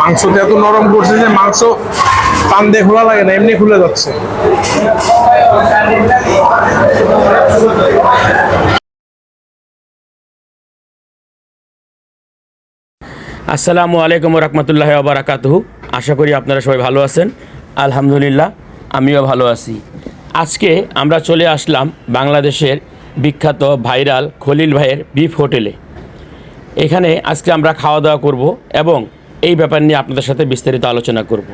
মাংসটা এত নরম করছে যে মাংস পান দিয়ে খোলা লাগে না, এমনি খুলে যাচ্ছে। আসসালামু আলাইকুম রহমতুল্লাহ বারাকাতুহু। আশা করি আপনারা সবাই ভালো আছেন। আলহামদুলিল্লাহ, আমিও ভালো আছি। আজকে আমরা চলে আসলাম বাংলাদেশের বিখ্যাত ভাইরাল খলিল ভাইয়ের বিফ হোটেলে। এখানে আজকে আমরা খাওয়া দাওয়া করব এবং এই ব্যাপার নিয়ে আপনাদের সাথে বিস্তারিত আলোচনা করব।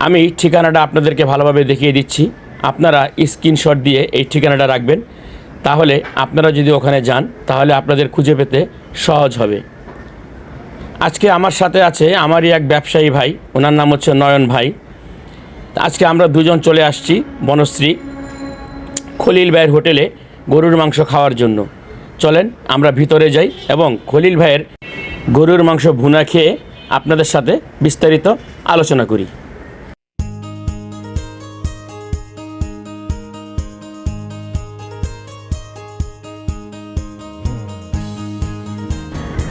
আমি ঠিকানাটা আপনাদেরকে ভালোভাবে দেখিয়ে দিচ্ছি। আপনারা স্ক্রিনশট দিয়ে এই ঠিকানাটা রাখবেন। তাহলে আপনারা যদি ওখানে যান, তাহলে আপনাদের খুঁজে পেতে সহজ হবে। আজকে আমার সাথে আছে আমারই এক ব্যবসায়ী ভাই, ওনার নাম হচ্ছে নয়ন ভাই। আজকে আমরা দুজন চলে আসছি বনশ্রী খলিল ভাইয়ের হোটেলে গরুর মাংস খাওয়ার জন্য। চলেন, আমরা ভিতরে যাই এবং খলিল ভাইয়ের গরুর মাংস ভুনা খেয়ে আপনাদের সাথে বিস্তারিত আলোচনা করি।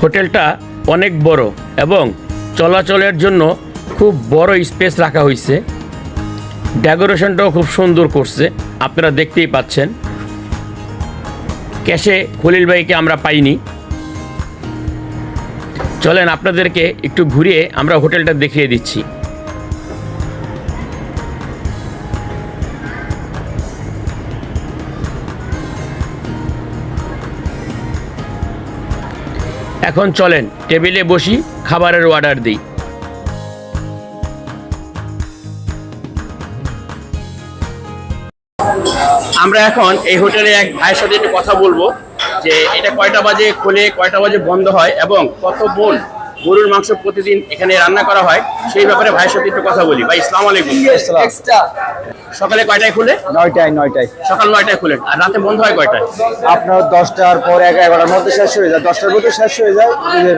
হোটেলটা অনেক বড় এবং চলাচলের জন্য খুব বড় স্পেস রাখা হয়েছে ডেকোরেশনটাও খুব সুন্দর করছে, আপনারা দেখতেই পাচ্ছেন। ক্যাশে খলিল ভাইকে আমরা পাইনি। চলেন আপনাদেরকে একটু ঘুরিয়ে আমরা হোটেলটা দেখিয়ে দিচ্ছি। এখন চলেন, টেবিলে বসি, খাবারের অর্ডার দিই। আমরা এখন এই হোটেলে এক ভাইয়ের সাথে একটু কথা বলব যে এটা কয়টা বাজে খোলে কয়টা বাজে বন্ধ হয় এবং কত বোন গরুর মাংস প্রতিদিন এখানে রান্না করা হয় সেই ব্যাপারে ভাইয়ের সাথে একটু কথা বলি। ভাই ইসলাম আলাইকুম। সকালে কয়টায় খুলে? নয়টায় নয়টায়। সকাল নয়টায় খুলে। আর রাতে বন্ধ হয় কয়টায়? আপনার দশটার পর এগারো এগারোটার মধ্যে শেষ হয়ে যায়। দশটার মধ্যে শেষ হয়ে যায়।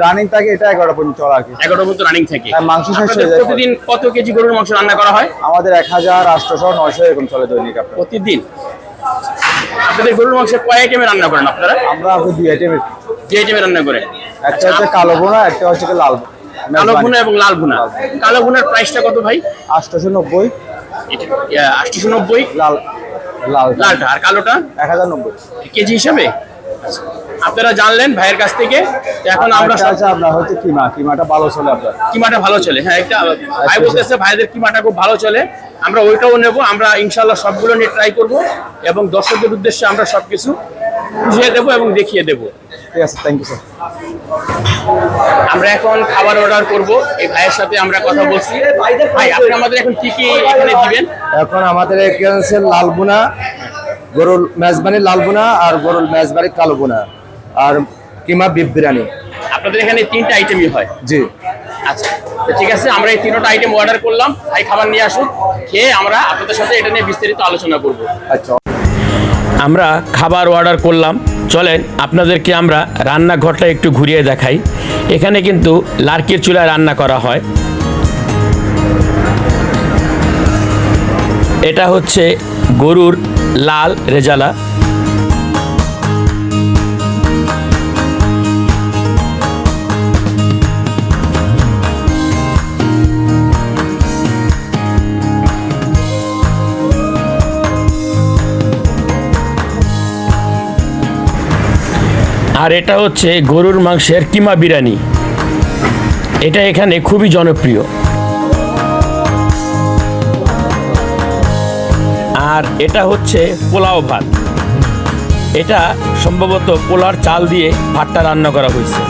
রানিং থাকে এটা এগারোটা পর্যন্ত চলা আর কি। এগারোটার মতো রানিং থাকে। হ্যাঁ, মাংস শেষ হয়ে যায়। প্রতিদিন কত কেজি গরুর মাংস রান্না করা হয়? আমাদের এক হাজার আটশোশো নয়শো এরকম চলে দৈনিক আপনার। প্রতিদিন? আপনাদের গরুর মাংস কয় আইটেমে রান্না করেন আপনারা? আমরা আপনি দুই আইটেমের যে আইটেমে রান্না করেন একটা হচ্ছে কালো বোনা একটা হচ্ছে লাল কালো ভুনা এবং লাল ভুনা। কালো ভুনার প্রাইসটা কত ভাই? আটশোশো নব্বই। আটশোশো নব্বই? লাল লাল। লালটা। আর কালোটা? এক হাজার নব্বই। কেজি হিসাবে? আপনারা জানলেন ভাইয়ের কাছ থেকে। এখন আমরা একটা আপনার হচ্ছে কিমা। কিমাটা ভালো চলে আপনার। কিমাটা ভালো চলে। হ্যাঁ একটা ভাই বলতেছে ভাইদের কিমাটা খুব ভালো চলে। আমরা ওইটাও নেব আমরা ইনশাল্লাহ সবগুলো নিয়ে ট্রাই করব এবং দর্শকদের উদ্দেশ্যে আমরা সবকিছু বুঝিয়ে দেবো এবং দেখিয়ে দেবো। ঠিক আছে থ্যাংক ইউ স্যার আমরা এখন খাবার অর্ডার করব এই ভাইয়ের সাথে আমরা কথা বলছি। ভাই আপনি আমাদের এখন কি কি এখানে দিবেন? এখন আমাদের এখানে আছে লাল বোনা গরুর মেজবানি লাল বোনা আর গরুর মেজবানি কালবোনা আর কিমা বিফ বিরিয়ানি। আপনাদের এখানে তিনটা আইটেমই হয়। জি। আচ্ছা তো ঠিক আছে আমরা এই তিনটা আইটেম অর্ডার করলাম। ভাই খাবার নিয়ে আসুন। খেয়ে আমরা আপনাদের সাথে এটা নিয়ে বিস্তারিত আলোচনা করব। আচ্ছা। আমরা খাবার অর্ডার করলাম। চলেন আপনাদেরকে আমরা রান্নাঘরটা একটু ঘুরিয়ে দেখাই। এখানে কিন্তু লার্কির চুলায় রান্না করা হয়। এটা হচ্ছে গরুর লাল রেজালা। আর এটা হচ্ছে গরুর মাংসের কিমা বিরিয়ানি। এটা এখানে খুবই জনপ্রিয়। আর এটা হচ্ছে পোলাও ভাত। এটা সম্ভবত পোলার চাল দিয়ে ভাতটা রান্না করা হয়েছে।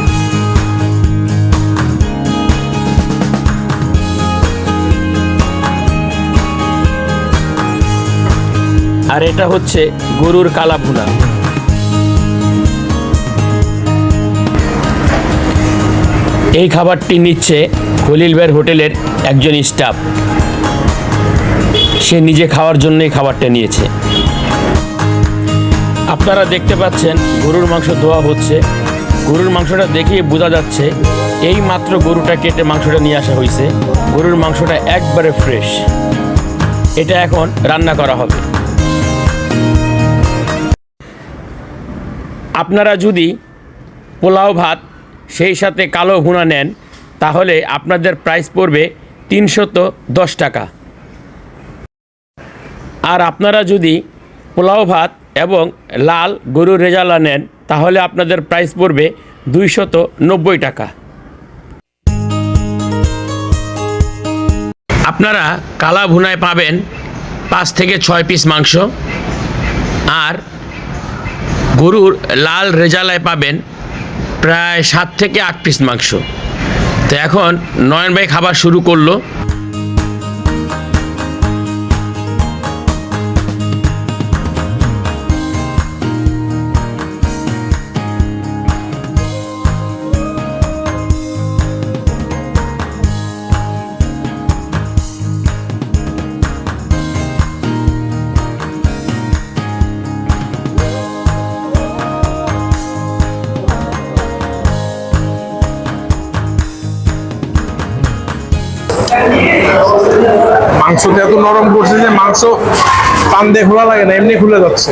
আর এটা হচ্ছে গরুর কালা ভুনা এই খাবারটি নিচ্ছে খলিল হোটেলের একজন স্টাফ। সে নিজে খাওয়ার জন্যই খাবারটা নিয়েছে। আপনারা দেখতে পাচ্ছেন গরুর মাংস ধোয়া হচ্ছে। গরুর মাংসটা দেখে বোঝা যাচ্ছে এই মাত্র গরুটা কেটে মাংসটা নিয়ে আসা হয়েছে। গরুর মাংসটা একবারে ফ্রেশ। এটা এখন রান্না করা হবে। আপনারা যদি পোলাও ভাত সেই সাথে কালো ভুনা নেন, তাহলে আপনাদের প্রাইস পড়বে তিনশত দশ টাকা। আর আপনারা যদি পোলাও ভাত এবং লাল গরুর রেজালা নেন, তাহলে আপনাদের প্রাইস পড়বে দুইশত নব্বই টাকা। আপনারা কালা ভুনায় পাবেন পাঁচ থেকে ছয় পিস মাংস, আর গরুর লাল রেজালায় পাবেন প্রায় সাত থেকে আট পিস মাংস। তো এখন নয়ন ভাই খাবার শুরু করল। মাংসটা এত নরম করছে যে মাংস টান দিয়ে খোলা লাগে না এমনি খুলে যাচ্ছে।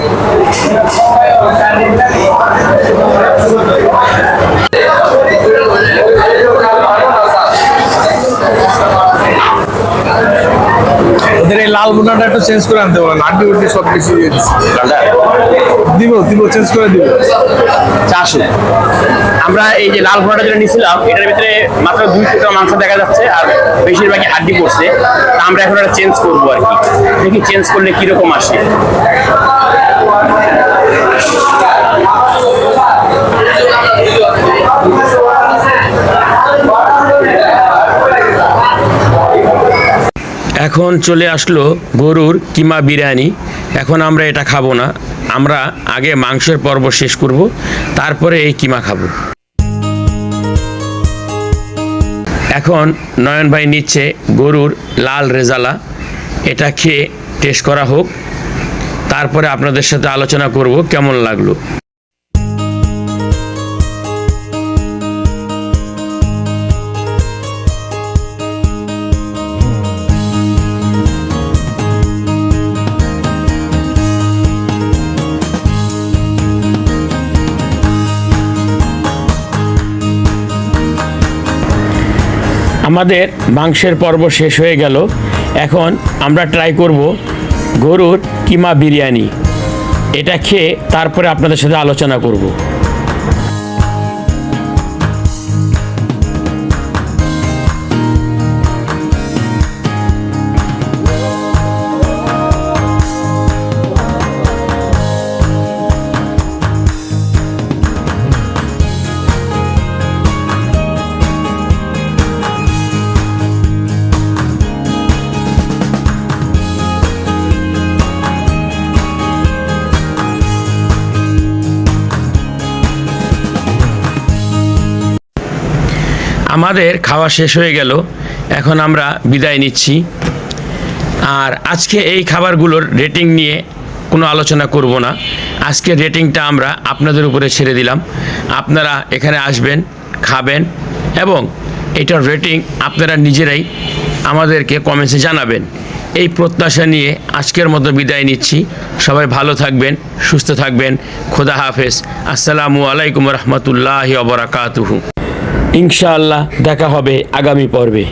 ওদের এই লাল বোনাটা একটু চেঞ্জ করে আনতে বলেন আড্ডি উড্ডি সব কিছু দিব দিব চেঞ্জ করে দিব। চারশো। আমরা এই যে লাল ঘোড়াটা যেটা নিয়েছিলাম, এটার ভিতরে মাত্র দুই টুকরা মাংস দেখা যাচ্ছে আর বেশিরভাগই হাড্ডি পড়ছে। তা আমরা এখন এটা চেঞ্জ করব আর কি। দেখি চেঞ্জ করলে কীরকম আসে। এখন চলে আসলো গরুর কিমা বিরিয়ানি। এখন আমরা এটা খাব না। আমরা আগে মাংসের পর্ব শেষ করব, তারপরে এই কিমা খাব। এখন নয়ন ভাই নিচ্ছে গরুর লাল রেজালা, এটা খেয়ে টেস্ট করা হোক। তারপরে আপনাদের সাথে আলোচনা করব, কেমন লাগল। আমাদের মাংসের পর্ব শেষ হয়ে গেল। এখন আমরা ট্রাই করব গরুর কিমা বিরিয়ানি। এটা খেয়ে তারপরে আপনাদের সাথে আলোচনা করব। আমাদের খাওয়া শেষ হয়ে গেল। এখন আমরা বিদায় নিচ্ছি। আর আজকে এই খাবারগুলোর রেটিং নিয়ে কোনো আলোচনা করব না। আজকের রেটিংটা আমরা আপনাদের উপরে ছেড়ে দিলাম। আপনারা এখানে আসবেন, খাবেন এবং এটার রেটিং আপনারা নিজেরাই আমাদেরকে কমেন্টসে জানাবেন। এই প্রত্যাশা নিয়ে আজকের মতো বিদায় নিচ্ছি। সবাই ভালো থাকবেন, সুস্থ থাকবেন। খোদা হাফেজ। আসসালামু আলাইকুম রহমতুল্লাহ বরাকাতুহু। ইনশাআল্লাহ দেখা হবে আগামী পর্বে।